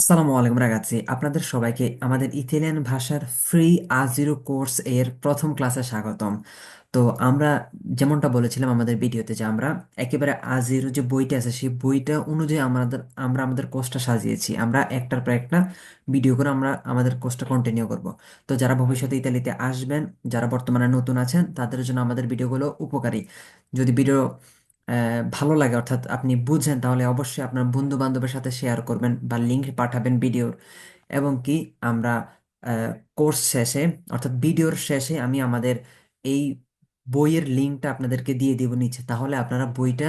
আসসালামু আলাইকুম, রাগাচ্ছি। আপনাদের সবাইকে আমাদের ইতালিয়ান ভাষার ফ্রি আজিরো কোর্স এর প্রথম ক্লাসে স্বাগতম। তো আমরা যেমনটা বলেছিলাম আমাদের ভিডিওতে যে আমরা একেবারে আজিরো যে বইটা আছে, সেই বইটা অনুযায়ী আমাদের, আমরা আমাদের কোর্সটা সাজিয়েছি। আমরা একটার পর একটা ভিডিও করে আমরা আমাদের কোর্সটা কন্টিনিউ করব। তো যারা ভবিষ্যতে ইতালিতে আসবেন, যারা বর্তমানে নতুন আছেন, তাদের জন্য আমাদের ভিডিওগুলো উপকারী। যদি ভিডিও ভালো লাগে। অর্থাৎ আপনি বুঝেন, তাহলে অবশ্যই আপনার বন্ধু বান্ধবের সাথে শেয়ার করবেন বা লিঙ্ক পাঠাবেন ভিডিওর এবং কি, আমরা কোর্স শেষে, অর্থাৎ ভিডিওর শেষে আমি আমাদের এই বইয়ের লিঙ্কটা আপনাদেরকে দিয়ে দিব নিচে। তাহলে আপনারা বইটা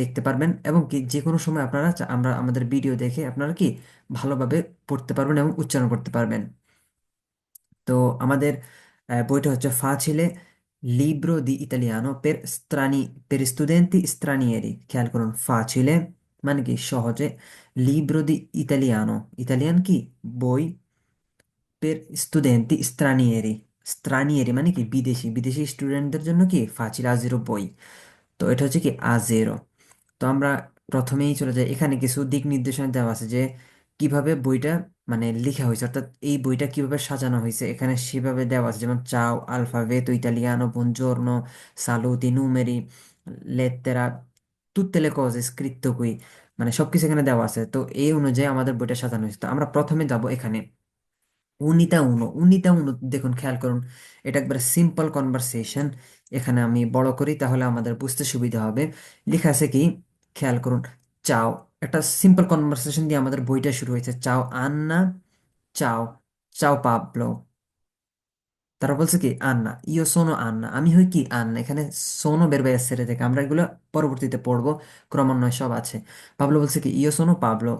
দেখতে পারবেন এবং কি যে কোনো সময় আপনারা আমরা আমাদের ভিডিও দেখে আপনারা কি, ভালোভাবে পড়তে পারবেন এবং উচ্চারণ করতে পারবেন। তো আমাদের বইটা হচ্ছে ফাচিলে লিব্রো দি ইতালিয়ানো পের স্ত্রানি পের স্টুডেন্টি স্ত্রানিয়েরি খেয়াল করুন ফাচিলে মানে কি সহজে লিব্রো দি ইতালিয়ানো ইতালিয়ান কি বই পের স্টুডেন্টি স্ত্রানিয়েরি স্ত্রানিয়েরি মানে কি বিদেশি বিদেশি স্টুডেন্টদের জন্য কি ফাচিল আজিরো বই তো এটা হচ্ছে কি আজেরো তো আমরা প্রথমেই চলে যাই এখানে কিছু দিক নির্দেশনা দেওয়া আছে যে কীভাবে বইটা মানে লেখা হয়েছে, অর্থাৎ এই বইটা কীভাবে সাজানো হয়েছে, এখানে সেভাবে দেওয়া আছে, যেমন চাও, আলফাবেতো, ইতালিয়ানো বুongiorno saluti numeri lettera tutte le cose scritto qui মানে সবকিছু এখানে দেওয়া আছে। তো এই অনুযায়ী আমাদের বইটা সাজানো হয়েছে। তো আমরা প্রথমে যাব এখানে। উনিতা উনো উনিতা উনো, দেখুন, খেয়াল করুন, এটা একবারে সিম্পল কনভারসেশন এখানে আমি বড় করি, তাহলে আমাদের বুঝতে সুবিধা হবে। লেখা আছে কি? খেয়াল করুন, চাও একটা সিম্পল কনভারসেশন দিয়ে আমাদের বইটা শুরু হয়েছে। চাও আন্না, চাও চাও পাবলো। তারা বলছে কি, আন্না ইও সোনো আন্না। আমি হই কি আন্না? এখানে সোনো বের বাইরে সেরে থেকে আমরা এগুলো পরবর্তীতে পড়ব, ক্রমান্বয়ে সব আছে। পাবলো বলছে কি ইও সোনো পাবলো।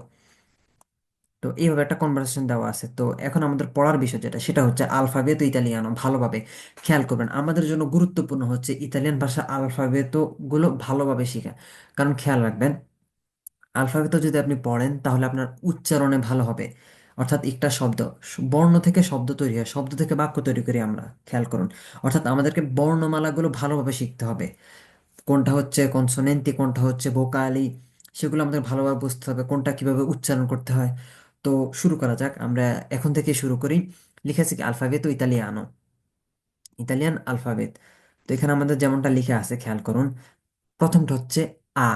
তো এইভাবে একটা কনভারসেশন দেওয়া আছে। তো এখন আমাদের পড়ার বিষয় যেটা, সেটা হচ্ছে আলফাবেতো ইতালিয়ানো। ভালোভাবে খেয়াল করবেন। আমাদের জন্য গুরুত্বপূর্ণ হচ্ছে ইতালিয়ান ভাষা আলফাবেতো গুলো ভালোভাবে শেখা। কারণ খেয়াল রাখবেন আলফাবেতো যদি আপনি পড়েন, তাহলে আপনার উচ্চারণে ভালো হবে। অর্থাৎ একটা শব্দ, বর্ণ থেকে শব্দ তৈরি হয়, শব্দ থেকে বাক্য তৈরি করি আমরা, খেয়াল করুন। অর্থাৎ আমাদেরকে বর্ণমালাগুলো ভালোভাবে শিখতে হবে। কোনটা হচ্ছে কনসোনেন্টি, কোনটা হচ্ছে ভোকালি, সেগুলো আমাদের ভালোভাবে বুঝতে হবে, কোনটা কীভাবে উচ্চারণ করতে হয়। তো শুরু করা যাক, আমরা এখন থেকে শুরু করি। লিখেছি কি? আলফাবেত ও ইতালিয়ানো। ইতালিয়ান আলফাবেট তো এখানে আমাদের যেমনটা লিখে আছে, খেয়াল করুন। প্রথমটা হচ্ছে আ।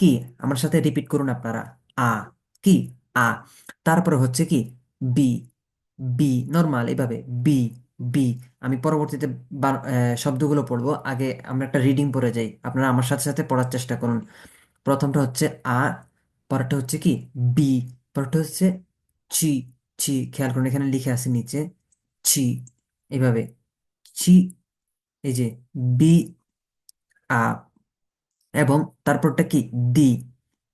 কি? আমার সাথে রিপিট করুন আপনারা। আ, কি? আ। তারপরে হচ্ছে কি? বি। বি। নর্মাল এভাবে। বি। বি। আমি পরবর্তীতে শব্দগুলো পড়ব। আগে আমরা একটা রিডিং পড়ে যাই। আপনারা আমার সাথে সাথে পড়ার চেষ্টা করুন। প্রথমটা হচ্ছে আ, পরেরটা হচ্ছে কি? বি। পরেরটা হচ্ছে চি। চি। খেয়াল করুন, এখানে লিখে আছে নিচে। চি। এভাবে। চি। এই যে, বি। আ। এবং তারপরটা কি? ডি।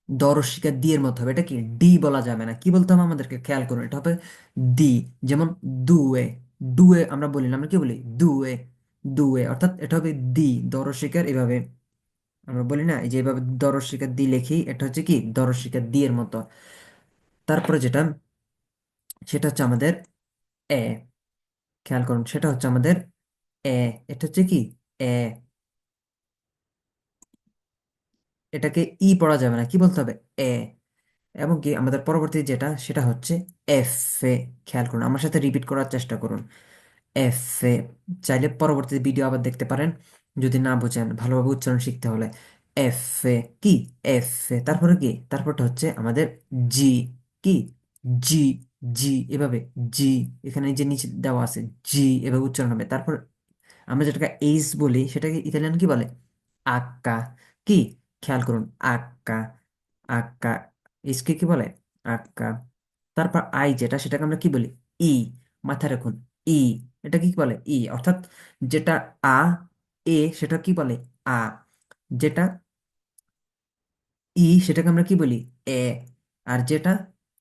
দরশিকা ডি এর মতো হবে। এটা কি? ডি বলা যাবে না। কি বলতে হবে আমাদেরকে? খেয়াল করুন, এটা হবে ডি। যেমন দুয়ে। দুয়ে আমরা বলি না, আমরা কি বলি? দুয়ে। দুয়ে। অর্থাৎ এটা হবে দি দরশিকার এভাবে আমরা বলি না, এই যে এভাবে দরশিকার দি লেখি, এটা হচ্ছে কি? দরশিকা দি এর মতো। তারপরে যেটা, সেটা হচ্ছে আমাদের এ। খেয়াল করুন, সেটা হচ্ছে আমাদের এ। এটা হচ্ছে কি? এ। এটাকে ই পড়া যাবে না। কি বলতে হবে? এ এবং কি আমাদের পরবর্তী যেটা, সেটা হচ্ছে এফ এ খেয়াল করুন। আমার সাথে রিপিট করার চেষ্টা করুন। F A. চাইলে পরবর্তী ভিডিও আবার দেখতে পারেন। যদি না বোঝেন, ভালোভাবে উচ্চারণ শিখতে হলে এফ এ। কি? F A. তারপরে কি? তারপরটা হচ্ছে আমাদের জি কি? জি জি এভাবে জি এখানে যে নিচে দেওয়া আছে জি এভাবে উচ্চারণ হবে। তারপর আমরা যেটাকে এইস বলি, সেটাকে ইতালিয়ান কি বলে? আক্কা কি? খেয়াল করুন আক্কা আক্কা এইচকে কি বলে? আক্কা তারপর আই যেটা, সেটাকে আমরা কি বলি? ই, মাথায় রাখুন, ই। এটা কি বলে? ই। অর্থাৎ যেটা আ, এ, সেটা কি বলে? আ। যেটা ই, সেটাকে আমরা কি বলি? এ। আর যেটা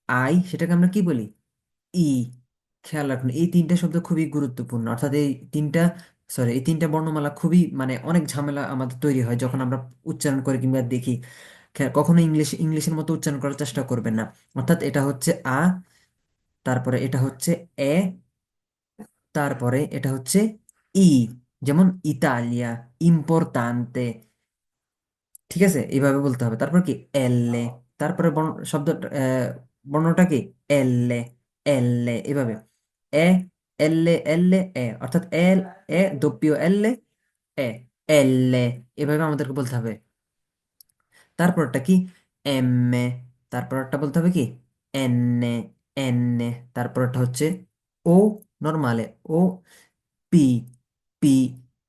আই, সেটাকে আমরা কি বলি? ই। খেয়াল রাখুন, এই তিনটা শব্দ খুবই গুরুত্বপূর্ণ। অর্থাৎ এই তিনটা সরি এই তিনটা বর্ণমালা খুবই মানে অনেক ঝামেলা আমাদের তৈরি হয় যখন আমরা উচ্চারণ করি কিংবা দেখি। কখনো ইংলিশ, ইংলিশের মতো উচ্চারণ করার চেষ্টা করবেন না। অর্থাৎ এটা হচ্ছে আ, তারপরে এটা হচ্ছে এ, তারপরে এটা হচ্ছে ই, যেমন ইতালিয়া, ইম্পোর্টান্তে। ঠিক আছে? এইভাবে বলতে হবে। তারপর কি? এলে। তারপরে বর্ণ, শব্দ বর্ণটা কি? এল্লে এল্লে এভাবে। এ এল্লে এল্লে এ অর্থাৎ এল এ দোপ্পিও এল্লে এ এল্লে এভাবে আমাদেরকে বলতে হবে। তারপরটা কি? এম এ তারপরটা বলতে হবে কি? এন এ এন এ তারপরটা হচ্ছে ও নর্মালে ও পি পি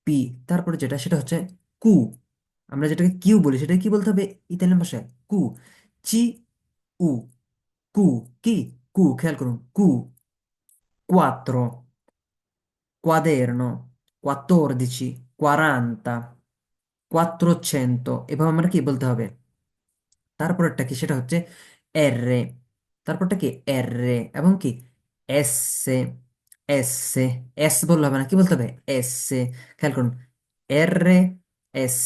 পি তারপরে যেটা, সেটা হচ্ছে কু আমরা যেটাকে কিউ বলি সেটা কি বলতে হবে ইতালিয়ান ভাষায়? কু, চি, উ, কু, কি? কু, খেয়াল করুন, কু। Quattro quaderno, quattordici, quaranta, quattrocento এভাবে আমরা কি বলতে হবে? তারপরটা কি সেটা হচ্ছে এর তারপরটা কি এর এবং কি এস এস এস বললে হবে না কি বলতে হবে? এস খেয়াল করুন এর এস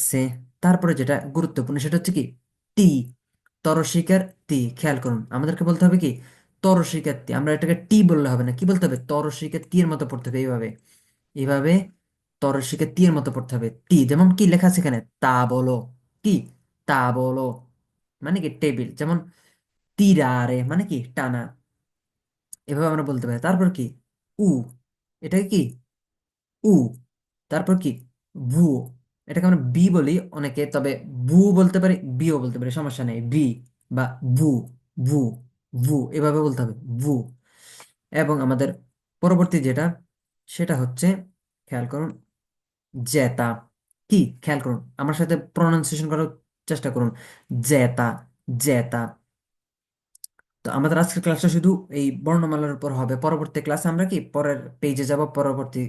তারপরে যেটা গুরুত্বপূর্ণ সেটা হচ্ছে কি টি তরশিকার তি খেয়াল করুন আমাদেরকে বলতে হবে কি তরশিকার আমরা এটাকে টি বললে হবে না। কি বলতে হবে? তরশিকার তি এর মতো পড়তে হবে এইভাবে। এইভাবে তরশিকার তি এর মতো পড়তে হবে। টি, যেমন কি লেখা আছে এখানে? তা বলো। কি? তা বলো। মানে কি? টেবিল। যেমন তিরারে মানে কি? টানা। এভাবে আমরা বলতে পারি। তারপর কি? উ। এটাকে কি? উ। তারপর কি? ভু। এটাকে আমরা বি বলি অনেকে, তবে ভু বলতে পারি, বিও বলতে পারি, সমস্যা নেই। বি বা ভু। ভু। ভু, এভাবে বলতে হবে, ভু। এবং আমাদের পরবর্তী যেটা, সেটা হচ্ছে, খেয়াল করুন, জেতা। কি? খেয়াল করুন, আমার সাথে প্রনাউন্সিয়েশন করার চেষ্টা করুন। জেতা জেতা। তো আমাদের আজকের ক্লাসটা শুধু এই বর্ণমালার উপর হবে। পরবর্তী ক্লাসে আমরা কি? পরের পেজে যাব, পরবর্তী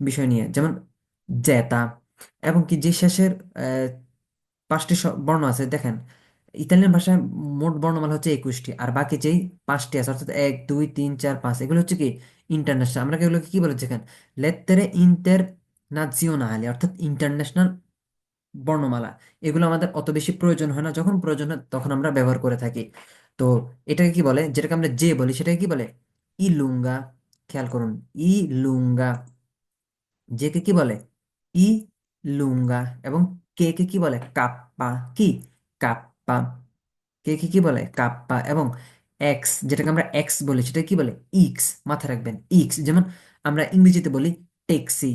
বিষয় নিয়ে। যেমন, জেতা। এবং কি, যে শেষের পাঁচটি বর্ণ আছে, দেখেন ইতালিয়ান ভাষায় মোট বর্ণমালা হচ্ছে একুশটি, আর বাকি যেই পাঁচটি আছে, অর্থাৎ এক, দুই, তিন, চার, পাঁচ, এগুলো হচ্ছে কি ইন্টারন্যাশনাল আমরা এগুলোকে কি বলেছি এখানে? লেত্তেরে ইন্টার নাজিওনালি অর্থাৎ ইন্টারন্যাশনাল বর্ণমালা। এগুলো আমাদের অত বেশি প্রয়োজন হয় না, যখন প্রয়োজন হয় তখন আমরা ব্যবহার করে থাকি। তো এটাকে কি বলে? যেটাকে আমরা যে বলি সেটাকে কি বলে? ই লুঙ্গা খেয়াল করুন ইলুঙ্গা যে কে কি বলে? ই লুঙ্গা এবং কে কে কি বলে? কাপ্পা কি? কাপ্পা। কে কে, কি বলে? কাপ্পা এবং এক্স, যেটাকে আমরা এক্স বলি সেটা কি বলে? ইক্স, মাথায় রাখবেন। ইক্স, যেমন আমরা ইংরেজিতে বলি ট্যাক্সি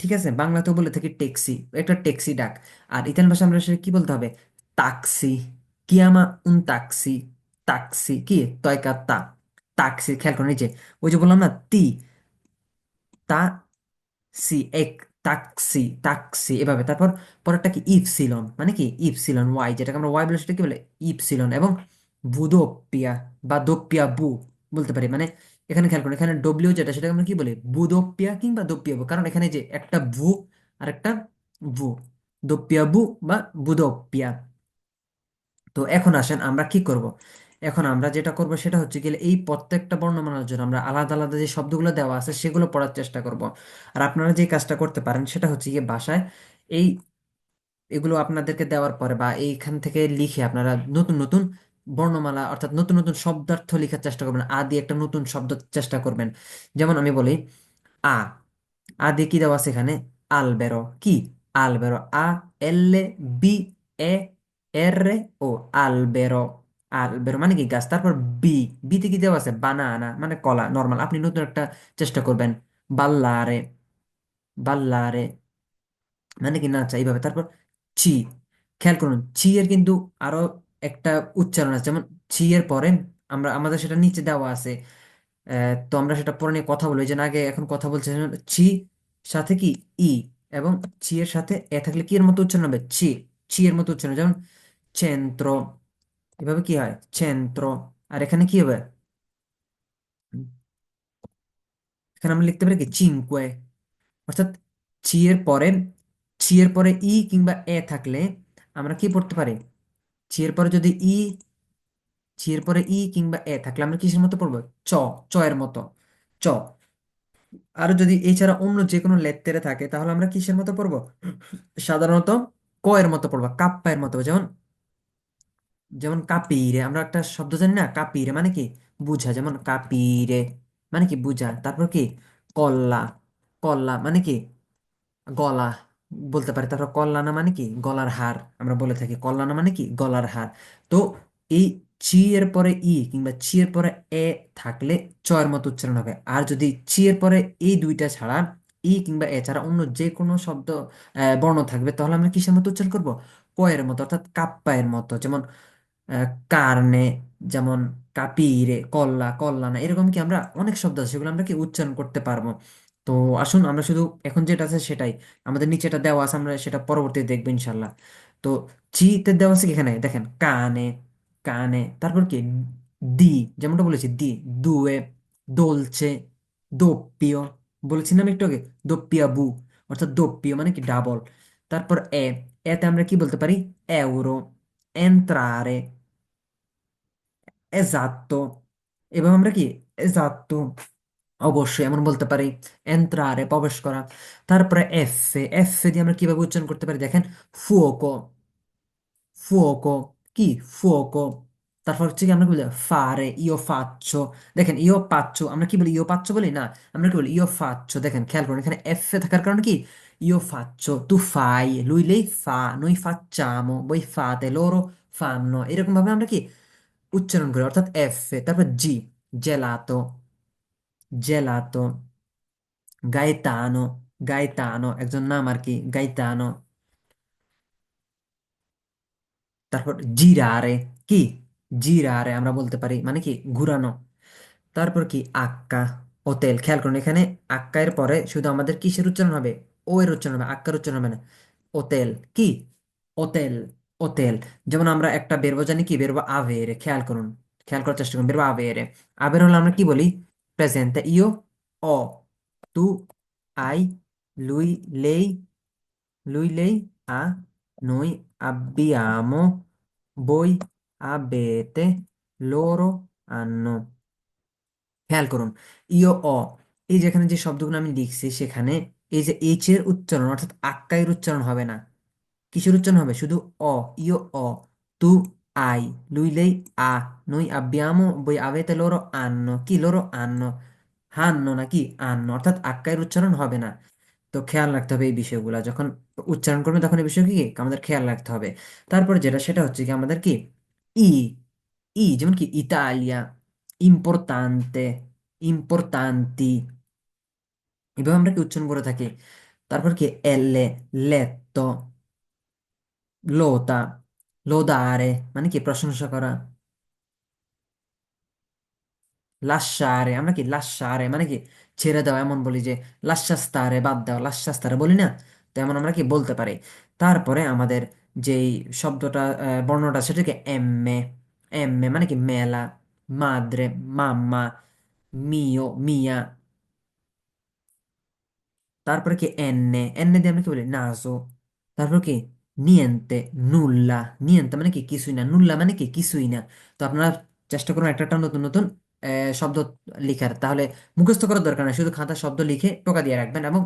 ঠিক আছে? বাংলাতেও বলে থাকি ট্যাক্সি একটা ট্যাক্সি ডাক। আর ইতালিয়ান ভাষা আমরা সেটা কি বলতে হবে? তাক্সি। কিয়ামা উন তাক্সি। তাক্সি কি? তয়কা তা তাক্সি, খেয়াল করুন এই যে, ওই যে বললাম না, তি। তা, সি, এক টাক্সি টাক্সি এভাবে। তারপর পরেরটা কি ইপসিলন? মানে কি? ইপসিলন ওয়াই, যেটাকে আমরা ওয়াই বলে সেটা কি বলে ইপসিলন এবং বুদোপিয়া বা দোপিয়া বু বলতে পারি। মানে এখানে খেয়াল করুন, এখানে ডব্লিউ যেটা, সেটাকে আমরা কি বলি? বুদোপিয়া কিংবা দোপিয়া বু। কারণ এখানে যে একটা ভু আর একটা ভু দোপিয়া বু বা বুদোপিয়া তো এখন আসেন আমরা কি করব? এখন আমরা যেটা করব সেটা হচ্ছে গেলে এই প্রত্যেকটা বর্ণমালার জন্য আমরা আলাদা আলাদা যে শব্দগুলো দেওয়া আছে সেগুলো পড়ার চেষ্টা করব। আর আপনারা যে কাজটা করতে পারেন সেটা হচ্ছে গিয়ে বাসায় এই এগুলো আপনাদেরকে দেওয়ার পরে বা এইখান থেকে লিখে আপনারা নতুন নতুন বর্ণমালা অর্থাৎ নতুন নতুন শব্দার্থ লেখার চেষ্টা করবেন। আ দিয়ে একটা নতুন শব্দ চেষ্টা করবেন। যেমন আমি বলি, আ আ দিয়ে কি দেওয়া আছে এখানে? আলবেরো। কি? আলবেরো। আ, এল বি, এ, এর, ও, আলবেরো। আলবেরো মানে কি গাছ? তারপর বি বিতে কি দেওয়া আছে? বানানা মানে কলা নর্মাল আপনি নতুন একটা চেষ্টা করবেন। বাল্লারে বাল্লারে মানে কি নাচা এইভাবে। তারপর চি খেয়াল করুন চি এর কিন্তু আরও একটা উচ্চারণ আছে। যেমন চি এর পরে আমরা, আমাদের সেটা নিচে দেওয়া আছে। তো আমরা সেটা পরে নিয়ে কথা বলি যে না আগে এখন কথা বলছে ছি সাথে কি? ই, এবং ছি এর সাথে এ থাকলে কি এর মতো উচ্চারণ হবে? ছি ছি এর মতো উচ্চারণ। যেমন, চেন্ত্র এভাবে কি হয় চেন্ত্র আর এখানে কি হবে এখানে আমরা লিখতে পারি কি চিনকুয়ে অর্থাৎ ছি এর পরে ছি এর পরে ই কিংবা এ থাকলে আমরা কি পড়তে পারি ছি এর পরে যদি ই ছি এর পরে ই কিংবা এ থাকলে আমরা কিসের মতো পড়ব চ চ এর মতো চ আর যদি এছাড়া অন্য যে কোনো লেত্তেরে থাকে তাহলে আমরা কিসের মতো পড়ব সাধারণত ক এর মতো পড়ব কাপ্পা এর মতো যেমন যেমন কাপিরে, আমরা একটা শব্দ জানি না? কাপিরে মানে কি? বুঝা। যেমন কাপিরে মানে কি? বুঝা। তারপর কি? কল্লা। কল্লা মানে কি? গলা বলতে পারি। তারপর কল্লানা মানে কি? গলার হার। আমরা বলে থাকি। কল্লানা মানে কি? গলার হার। তো এই চি এর পরে ই কিংবা চি এর পরে এ থাকলে চয়ের মতো উচ্চারণ হবে। আর যদি চি এর পরে এই দুইটা ছাড়া, ই কিংবা এ ছাড়া অন্য যে কোনো শব্দ বর্ণ থাকবে, তাহলে আমরা কিসের মতো উচ্চারণ করব? কয়ের মতো, অর্থাৎ কাপ্পায়ের মতো। যেমন কার্নে যেমন কাপিরে, কল্লা, কল্লানা, এরকম কি আমরা অনেক শব্দ আছে, সেগুলো আমরা কি উচ্চারণ করতে পারব? তো আসুন আমরা শুধু এখন যেটা আছে সেটাই, আমাদের নিচে এটা দেওয়া আছে আমরা সেটা পরবর্তীতে দেখব ইনশাল্লাহ। তো চিতে দেওয়া আছে এখানে? দেখেন, কানে কানে, তারপর কি? দি, যেমনটা বলেছি, দি, দুয়ে দোলচে দোপ্পিয় বলেছিলাম একটু আগে, দোপ্পিয়া বু, অর্থাৎ দোপ্পিয় মানে কি? ডাবল। তারপর এ, এতে আমরা কি বলতে পারি? এউরো entrare esatto. এবং আমরা কি esatto. অবশ্যই এমন বলতে পারি entrare প্রবেশ করা তারপরে এফ এফ দিয়ে আমরা কীভাবে উচ্চারণ করতে পারি দেখেন fuoco. Fuoco. কি fuoco. তারপর হচ্ছে কি আমরা কি বলি ফারে ইও faccio. দেখেন ইও পাচ্ছো আমরা কি বলি ইও পাচ্ছো বলি না আমরা কি বলি ইও faccio. দেখেন খেয়াল করুন এখানে এফ থাকার কারণে কি io faccio. Tu fai. Lui, lei fa. Noi facciamo. Voi fate. Loro fanno. এরকম ভাবে আমরা কি উচ্চারণ করে, অর্থাৎ এফ তারপর জি জেলাতো জেলাতো গায়েতানো গায়েতানো একজন নাম আর কি গায়েতানো তারপর জিরারে কি? জিরারে আমরা বলতে পারি মানে কি? ঘুরানো। তারপর কি? আক্কা হোটেল খেয়াল করুন এখানে আক্কা এর পরে শুধু আমাদের কিসের উচ্চারণ হবে? ও এর উচ্চারণ হবে, আক্কার উচ্চারণ হবে না। হোটেল কি? হোটেল হোটেল যেমন আমরা একটা বেরবো, জানি কি? বেরবো আভেরে, খেয়াল করুন। খেয়াল করার চেষ্টা করুন, বেরবো আভেরে। আভের হলে আমরা কি বলি? প্রেজেন্ট ইও, অ, তু, আই, লুই, লেই lui lei ha noi abbiamo voi avete loro hanno খেয়াল করুন। ইও, অ, এই যেখানে যে শব্দগুলো আমি লিখছি, সেখানে এই যে এইচ এর উচ্চারণ, অর্থাৎ আক্কায়ের উচ্চারণ হবে না। কিসের উচ্চারণ হবে? শুধু অ ইও অ, তু, আই lui lei ha noi abbiamo voi avete loro hanno কি loro hanno হান্ন, নাকি আন্ন, অর্থাৎ আক্কায়ের উচ্চারণ হবে না। তো খেয়াল রাখতে হবে এই বিষয়গুলো। যখন উচ্চারণ করবে তখন এই বিষয় কি? আমাদের খেয়াল রাখতে হবে। তারপর যেটা, সেটা হচ্ছে কি আমাদের কি? ই ই, যেমন কি ইতালিয়া ইম্পর্তান্তে ইম্পর্তান্তি এভাবে আমরা কি উচ্চারণ করে থাকি? তারপর কি এলে, লেত্তো লোতা লোদারে মানে কি প্রশংসা করা লাসারে আমরা কি লাসারে মানে কি ছেড়ে দাও এমন বলি যে লাসাস্তারে বাদ দাও লাসাস্তারে বলি না তো এমন আমরা কি বলতে পারি তারপরে আমাদের যেই শব্দটা আহ, বর্ণটা সেটাকে এম্মে এম্মে মানে কি মেলা মাদ্রে মাম্মা মিও মিয়া তারপরে কি এন্নে এন্নে দিয়ে আমরা কি বলি নাজো তারপর কি নিয়েন্তে নুল্লা নিয়েন্তে মানে কি? কিছুই না নুল্লা মানে কি? কিছুই না। তো আপনারা চেষ্টা করুন একটা একটা নতুন নতুন শব্দ লিখার। তাহলে মুখস্থ করার দরকার নেই, শুধু খাতা শব্দ লিখে টোকা দিয়ে রাখবেন এবং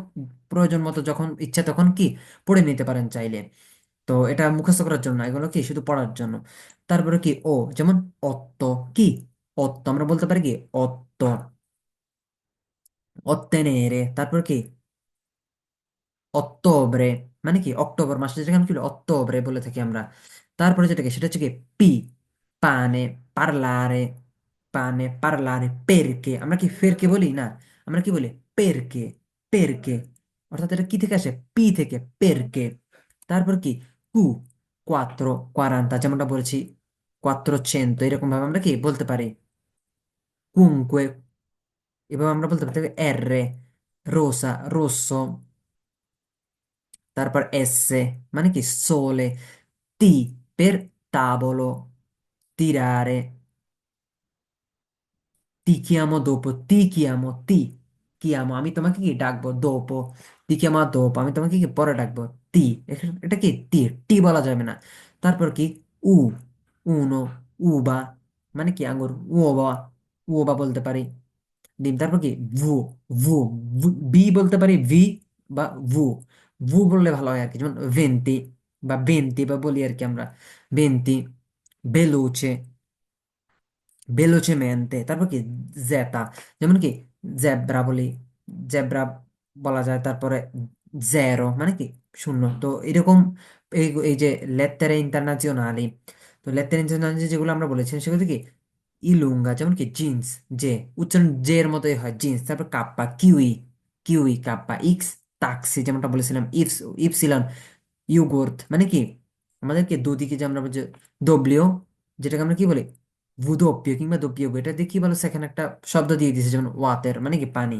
প্রয়োজন মতো যখন ইচ্ছা তখন কি? পড়ে নিতে পারেন চাইলে। তো এটা মুখস্থ করার জন্য, এগুলো কি? শুধু পড়ার জন্য। তারপরে কি? ও, যেমন অত্ত, কি? অত্ত, আমরা বলতে পারি কি? অত্ত। অত্তেনেরে, তারপর কি? অক্টোবরে মানে কি, অক্টোবর মাসে যেটাকে আমরা কি বলি, অক্টোবরে বলে থাকি আমরা। তারপরে যেটাকে, সেটা হচ্ছে কি, পি, পানে, পারলারে পানে, পারলারে, পেরকে। আমরা কি ফেরকে বলি? না, আমরা কি বলি? পেরকে পেরকে। অর্থাৎ এটা কি থেকে আসে? পি থেকে, পেরকে। তারপর কি? কু, কোয়াত্রো, কোয়ারান্তা, যেমনটা বলেছি। কোয়াত্রোচেন্তো এরকম ভাবে আমরা কি বলতে পারি? কুনque এভাবে আমরা বলতে পারি। এররে রোসা, রোসো তারপর এসে মানে কি sole. T per tavolo. Tirare. Ti chiamo dopo, ti chiamo ti chiamo আমি তোমাকে কি ডাকবো dopo? Ti chiamo dopo আমি তোমাকে কি পরে ডাকবো ti এখানে- এটা কি টি টি বলা যাবে না তারপর কি উ uno. Uva. মানে কি আঙ্গুর উবা উবা বলতে পারি ডিম তারপর কি ভু ভু বি বলতে পারি ভি বা ভু ভু বললে ভালো হয় আর কি যেমন ভেন্তি বা বেন্তি বা বলি আর কি আমরা। বেন্তি বেলুচে বেলুচেমেন্তে তারপর কি জেতা যেমন কি জেব্রা বলি জেব্রা বলা যায় তারপরে জেরো মানে কি শূন্য। তো এরকম এই এই যে লেত্তেরে ইন্টারন্যাশনালি তো লেত্তেরে ইন্টারন্যাশনালি যেগুলো আমরা বলেছিলাম সেগুলো কি ইলুঙ্গা যেমন কি জিন্স জে উচ্চারণ জে এর মতোই হয় জিন্স তারপর কাপ্পা কিউই কিউই কাপ্পা ইক্স টাক্সি যেমনটা বলেছিলাম ইপস ইপসিলন ইউগোর্থ মানে কি? আমাদেরকে দুদিকে যে আমরা যে ডব্লিউ যেটাকে আমরা কি বলি? ভুদোপ্য কিংবা দোপ্য এটা দিয়ে কি বলে? সেখানে একটা শব্দ দিয়ে দিয়েছে যেমন ওয়াতের মানে কি পানি।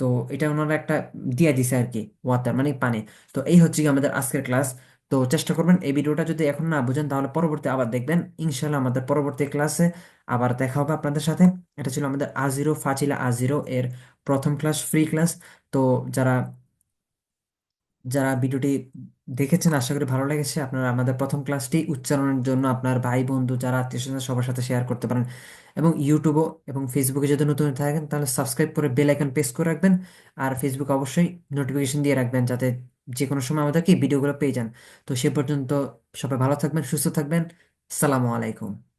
তো এটা ওনারা একটা দিয়ে দিছে আর কি ওয়াটার মানে পানি। তো এই হচ্ছে কি আমাদের আজকের ক্লাস। তো চেষ্টা করবেন এই ভিডিওটা যদি এখন না বুঝেন, তাহলে পরবর্তী আবার দেখবেন। ইনশাল্লাহ আমাদের পরবর্তী ক্লাসে আবার দেখা হবে আপনাদের সাথে। এটা ছিল আমাদের আজিরো ফাচিলা আজিরো এর প্রথম ক্লাস ফ্রি ক্লাস। তো যারা যারা ভিডিওটি দেখেছেন, আশা করি ভালো লেগেছে। আপনারা আমাদের প্রথম ক্লাসটি উচ্চারণের জন্য আপনার ভাই, বন্ধু, যারা আত্মীয় স্বজন সবার সাথে শেয়ার করতে পারেন। এবং ইউটিউবও এবং ফেসবুকে যদি নতুন থাকেন, তাহলে সাবস্ক্রাইব করে বেল আইকন প্রেস করে রাখবেন। আর ফেসবুকে অবশ্যই নোটিফিকেশন দিয়ে রাখবেন, যাতে যে কোনো সময় আমাদেরকে ভিডিওগুলো পেয়ে যান। তো সে পর্যন্ত সবাই ভালো থাকবেন, সুস্থ থাকবেন। সালামু আলাইকুম।